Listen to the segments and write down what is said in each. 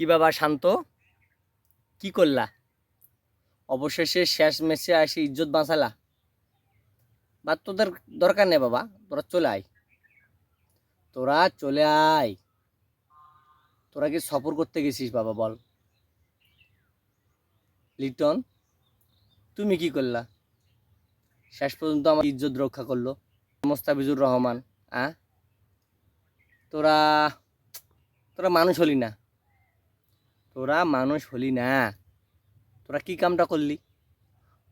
কি বাবা শান্ত? কি করলা? অবশেষে শেষ মেসে আসি ইজ্জত বাঁচালা। বা তোদের দরকার নেই বাবা, তোরা চলে আয়। তোরা চলে আয়। তোরা কি সফর করতে গেছিস বাবা বল। লিটন, তুমি কি করলা? শেষ পর্যন্ত আমার ইজ্জত রক্ষা করল। মোস্তাফিজুর রহমান, আ? তোরা তোরা মানুষ হলি না। তোরা মানুষ হলি না। তোরা কি কামটা করলি?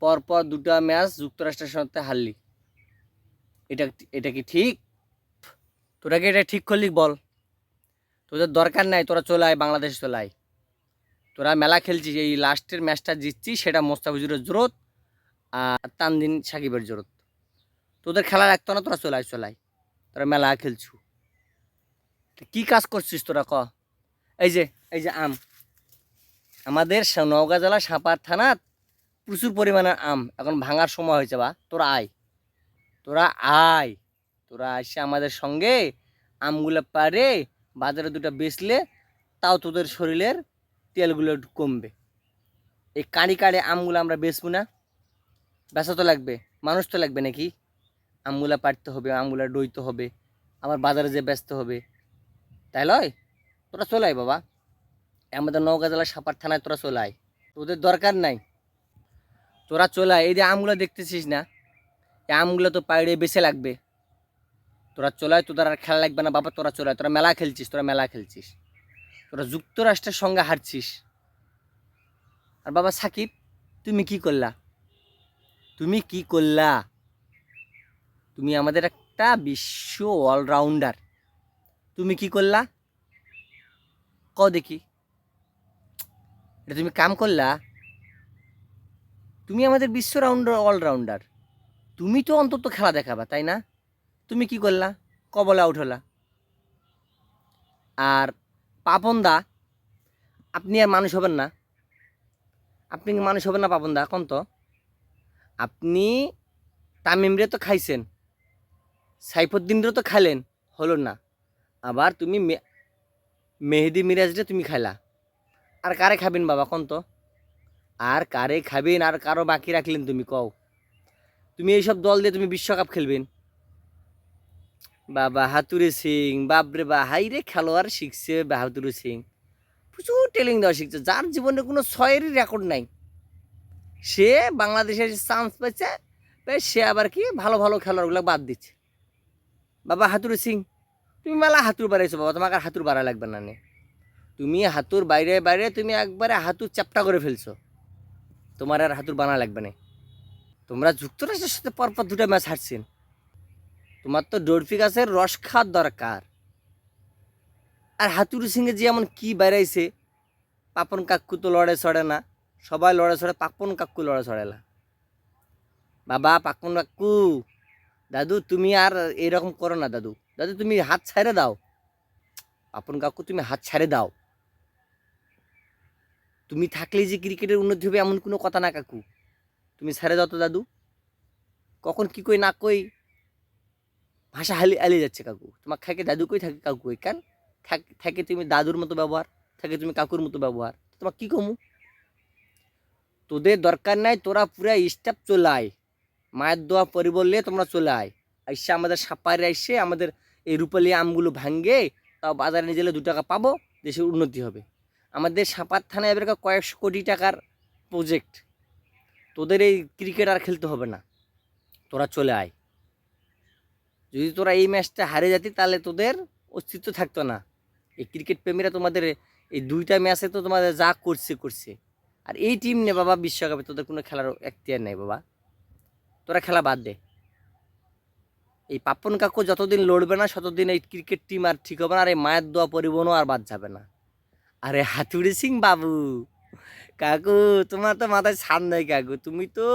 পরপর দুটা ম্যাচ যুক্তরাষ্ট্রের সাথে হারলি। এটা এটা কি ঠিক? তোরা কি এটা ঠিক করলি বল। তোদের দরকার নাই, তোরা চলে আয়, বাংলাদেশ চলে আয়। তোরা মেলা খেলছিস, এই লাস্টের ম্যাচটা জিতছিস, সেটা মোস্তাফিজুরের জোরত আর তানদিন সাকিবের জোরত। তোদের খেলা রাখতো না, তোরা চলে আয় চলে আয়। তোরা মেলা খেলছু। কি কাজ করছিস তোরা ক? এই যে এই যে আম। আমাদের নওগাঁ জেলা সাপার থানাত প্রচুর পরিমাণের আম এখন ভাঙার সময় হয়েছে বা। তোরা আয়। তোরা আয়। তোরা এসে আমাদের সঙ্গে আমগুলো পারে বাজারে দুটো বেচলে তাও তোদের শরীরের তেলগুলো কমবে। এই কাঁড়ি কাড়ে আমগুলো আমরা বেচবো না। বেচা তো লাগবে। মানুষ তো লাগবে নাকি? আমগুলা পাড়তে হবে, আমগুলা ডইতে হবে। আবার বাজারে যে ব্যস্ত হবে। তাই লয়? তোরা চলে বাবা। আমাদের নওগাঁ জেলার সাপার থানায় তোরা চলে আয়। তোদের দরকার নাই। তোরা চলে আয়। এই যে আমগুলো দেখতেছিস না, এই আমগুলো তো পাইড়ে বেছে লাগবে। তোরা চলে আয়, তোদের আর খেলা লাগবে না, বাবা তোরা চলে আয়। তোরা মেলা খেলছিস, তোরা মেলা খেলছিস। তোরা যুক্তরাষ্ট্রের সঙ্গে হারছিস। আর বাবা সাকিব, তুমি কি করলা? তুমি কি করলা? তুমি আমাদের একটা বিশ্ব অলরাউন্ডার তুমি কি করলা? ক দেখি। এটা তুমি কাম করলা? তুমি আমাদের বিশ্ব রাউন্ডার অলরাউন্ডার তুমি তো অন্তত খেলা দেখাবা, তাই না? তুমি কি করলা? কবলে আউট হলা। আর পাপন দা, আপনি আর মানুষ হবেন না। আপনি কি মানুষ হবেন না পাপন দা? কোন তো? আপনি তামিমরে তো খাইছেন। সাইফুদ্দিনরে তো খাইলেন। হলো না। আবার তুমি মেহেদি মিরাজরে তুমি খাইলা। আর কারে খাবেন বাবা, কোন তো? আর কারে খাবেন, আর কারও বাকি রাখলেন তুমি, কও। তুমি এইসব দল দিয়ে তুমি বিশ্বকাপ খেলবেন। বাবা হাতুরে সিং, বাপরে বা হাই রে খেলোয়াড় শিখছে বাহাদুরে সিং। প্রচুর টেলিং দেওয়া শিখছে, যার জীবনে কোনো ছয়েরই রেকর্ড নাই। সে বাংলাদেশের চান্স পেয়ে সে আবার কি ভালো ভালো খেলোয়াড়গুলো বাদ দিচ্ছে। বাবা হাতুরে সিং, তুমি মেলা হাতুর বাড়াইছো বাবা, তোমাকে আর হাতুর বাড়া লাগবে না নে। তুমি হাতুর বাইরে বাইরে তুমি একবারে হাতুর চ্যাপটা করে ফেলছো। তোমার আর হাতুর বানা লাগবে না। তোমরা যুক্তরাষ্ট্রের সাথে পরপর দুটো ম্যাচ হারছেন। তোমার তো ডরফি গাছের রস খাওয়ার দরকার। আর হাতুর সিংয়ে যে এমন কি বেড়াইছে, পাপন কাক্কু তো লড়ে ছড়ে না। সবাই লড়ে ছড়ে পাপন কাক্কু লড়ে ছড়ে না। বাবা, পাপন কাক্কু দাদু, তুমি আর এরকম করো না, দাদু। দাদু, তুমি হাত ছাড়ে দাও। পাপন কাকু, তুমি হাত ছাড়ে দাও। তুমি থাকলে যে ক্রিকেটের উন্নতি হবে এমন কোনো কথা না, কাকু। তুমি ছেড়ে দাও তো দাদু। কখন কি কই না কই, ভাষা হালি হালিয়ে যাচ্ছে, কাকু। তোমার থাকে দাদু কই, থাকে কাকু কই, কেন? থাক- তুমি দাদুর মতো ব্যবহার, থাকে তুমি কাকুর মতো ব্যবহার। তোমার কি কমু? তোদের দরকার নাই, তোরা পুরা স্টাফ চলায় মায়ের দোয়া পরি বললে তোমরা চলে আয় এসে আমাদের সাপারে এসে আমাদের এই রূপালি আমগুলো ভাঙ্গে, তাও বাজারে নিয়ে গেলে দু টাকা পাবো, দেশের উন্নতি হবে। আমাদের সাপার থানায় এবার কয়েকশো কোটি টাকার প্রজেক্ট তোদের এই ক্রিকেট আর খেলতে হবে না। তোরা চলে আয়। যদি তোরা এই ম্যাচটা হারে যাতি, তাহলে তোদের অস্তিত্ব থাকতো না। এই ক্রিকেট প্রেমীরা তোমাদের এই দুইটা ম্যাচে তো তোমাদের যা করছে করছে। আর এই টিম নে বাবা, বিশ্বকাপে তোদের কোনো খেলার এখতিয়ার নেই বাবা। তোরা খেলা বাদ দে। এই পাপন কাকু যতদিন লড়বে না, ততদিন এই ক্রিকেট টিম আর ঠিক হবে না। আর এই মায়ের দোয়া পরিবহনও আর বাদ যাবে না। আরে হাতুড়ি সিং বাবু। কাকু, তোমার তো মাথায় ছাড় নাই কাকু। তুমি তো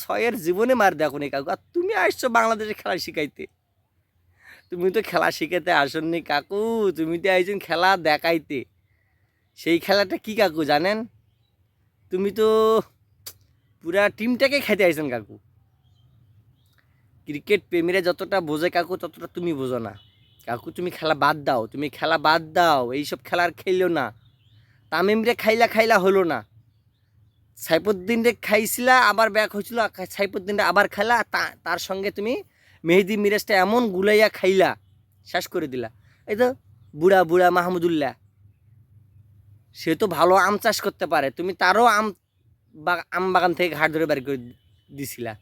ছয়ের জীবনে মার দেখো নি কাকু। আর তুমি আসছো বাংলাদেশে খেলা শিখাইতে। তুমি তো খেলা শিখাতে আসননি কাকু। তুমি তো আইছেন খেলা দেখাইতে। সেই খেলাটা কি কাকু, জানেন? তুমি তো পুরা টিমটাকে খেতে আইছেন কাকু। ক্রিকেট প্রেমীরা যতটা বোঝে কাকু, ততটা তুমি বোঝো না। কাকু, তুমি খেলা বাদ দাও, তুমি খেলা বাদ দাও, এইসব খেলার খেললেও না। তামিম রে খাইলা খাইলা হলো না। সাইফুদ্দিন রে খাইছিলা, আবার ব্যাক হয়েছিল সাইফুদ্দিন রে আবার খেলা তার সঙ্গে তুমি মেহেদি মিরাজটা এমন গুলাইয়া খাইলা, শেষ করে দিলা। এই তো বুড়া বুড়া মাহমুদুল্লাহ, সে তো ভালো আম চাষ করতে পারে, তুমি তারও আম আম বাগান থেকে ঘাট ধরে বাড়ি করে দিছিলা।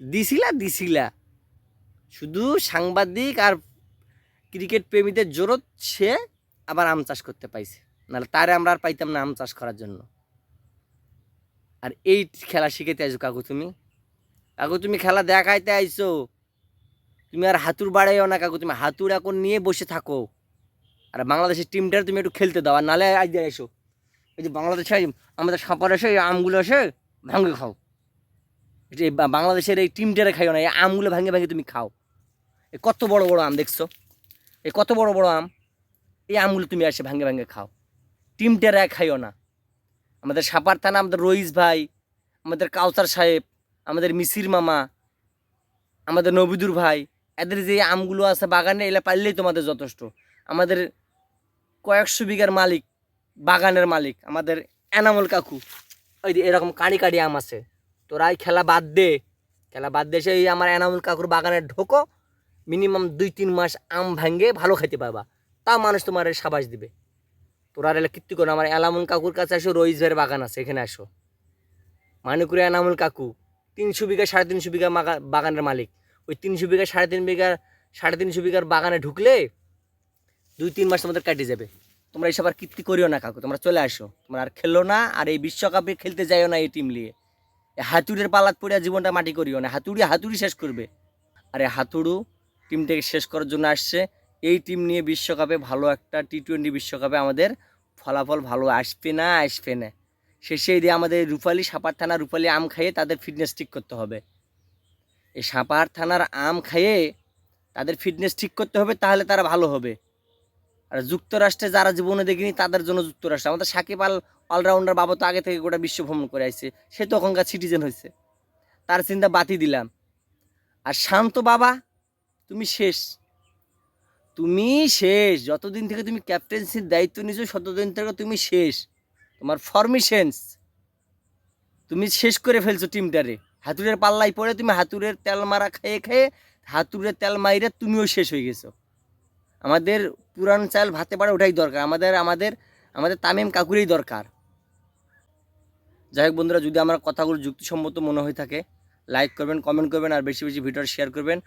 দিছিলা দিছিলা। শুধু সাংবাদিক আর ক্রিকেট প্রেমীদের জোরত সে আবার আম চাষ করতে পাইছে। নাহলে তারে আমরা আর পাইতাম না আম চাষ করার জন্য। আর এই খেলা শিখাইতে আইছো কাকু তুমি? কাকু তুমি খেলা দেখাইতে আইছো? তুমি আর হাতুর বাড়াইও না কাকু, তুমি হাতুর এখন নিয়ে বসে থাকো। আর বাংলাদেশের টিমটার তুমি একটু খেলতে দাও, আর নালে আজ এসো এই যে বাংলাদেশে আমাদের সাঁপার এসে আমগুলো এসে ভাঙে খাও। এই বাংলাদেশের এই টিমটারে খাইও না, এই আমগুলো ভাঙে ভাঙে তুমি খাও। কত বড় বড় আম দেখছ? এই কত বড় বড় আম? এই আমগুলো তুমি এসে ভাঙে ভাঙে খাও। টিমটারে খাইও না। আমাদের সাপার থানা, আমাদের রইস ভাই, আমাদের কাউসার সাহেব, আমাদের মিসির মামা, আমাদের নবিদুর ভাই, এদের যে আমগুলো আছে বাগানে এলা পারলেই তোমাদের যথেষ্ট। আমাদের কয়েকশো বিঘার মালিক, বাগানের মালিক, আমাদের এনামল কাকু। ওই এরকম কাড়ি কাড়ি আম আছে। তোরা এই খেলা বাদ দে। খেলা বাদ দিয়ে এসে এই আমার এনামুল কাকুর বাগানে ঢোকো মিনিমাম দুই, তিন মাস আম ভাঙ্গে ভালো খাইতে পারবা। তা মানুষ তোমার সাবাস দিবে। তোরা এলে কীর্তি করো আমার এলামুল কাকুর কাছে আসো, রইস ভাইয়ের বাগান আছে, এখানে আসো। মানিকুরে এনামুল কাকু, তিনশো বিঘা, সাড়ে তিনশো বিঘা বাগানের মালিক। ওই তিনশো বিঘা, সাড়ে তিন বিঘা, সাড়ে তিনশো বিঘার বাগানে ঢুকলে দুই, তিন মাস তোমাদের কাটে যাবে। তোমরা এইসব আর কীর্তি করিও না কাকু, তোমরা চলে আসো। তোমরা আর খেলো না, আর এই বিশ্বকাপে খেলতে যাইও না এই টিম নিয়ে। হাতুড়ের পালাত পড়িয়া জীবনটা মাটি করিও না। হাতুড়ি হাতুড়ি শেষ করবে। আরে হাতুড়ু টিমটাকে শেষ করার জন্য আসছে। এই টিম নিয়ে বিশ্বকাপে ভালো একটা টি টোয়েন্টি বিশ্বকাপে আমাদের ফলাফল ভালো আসবে না আসবে না। শেষে দিয়ে আমাদের রূপালী সাপার থানা রূপালী আম খাইয়ে তাদের ফিটনেস ঠিক করতে হবে। এই সাপার থানার আম খাইয়ে তাদের ফিটনেস ঠিক করতে হবে, তাহলে তারা ভালো হবে। আর যুক্তরাষ্ট্রে যারা জীবনে দেখিনি, তাদের জন্য যুক্তরাষ্ট্র। আমাদের সাকিব আল অলরাউন্ডার বাবা তো আগে থেকে গোটা বিশ্ব ভ্রমণ করে আসছে। সে তো ওখানকার সিটিজেন হয়েছে। তার চিন্তা বাতি দিলাম। আর শান্ত বাবা তুমি শেষ। তুমি শেষ। যতদিন থেকে তুমি ক্যাপ্টেন্সির দায়িত্ব নিছো, ততদিন থেকে তুমি শেষ। তোমার ফরমেশনস তুমি শেষ করে ফেলছো টিমটারে হাতুড়ের পাল্লাই পড়ে তুমি হাতুড়ের তেল মারা খেয়ে খেয়ে হাতুড়ের তেল মাইরে তুমিও শেষ হয়ে গেছো। আমাদের পুরান চাল ভাতে পারে ওটাই দরকার। আমাদের আমাদের আমাদের তামিম কাকুরেই দরকার। যাই হোক বন্ধুরা, যদি আমার কথাগুলো যুক্তিসম্মত মনে হয়ে থাকে লাইক করবেন কমেন্ট করবেন, আর বেশি বেশি ভিডিও শেয়ার করবেন।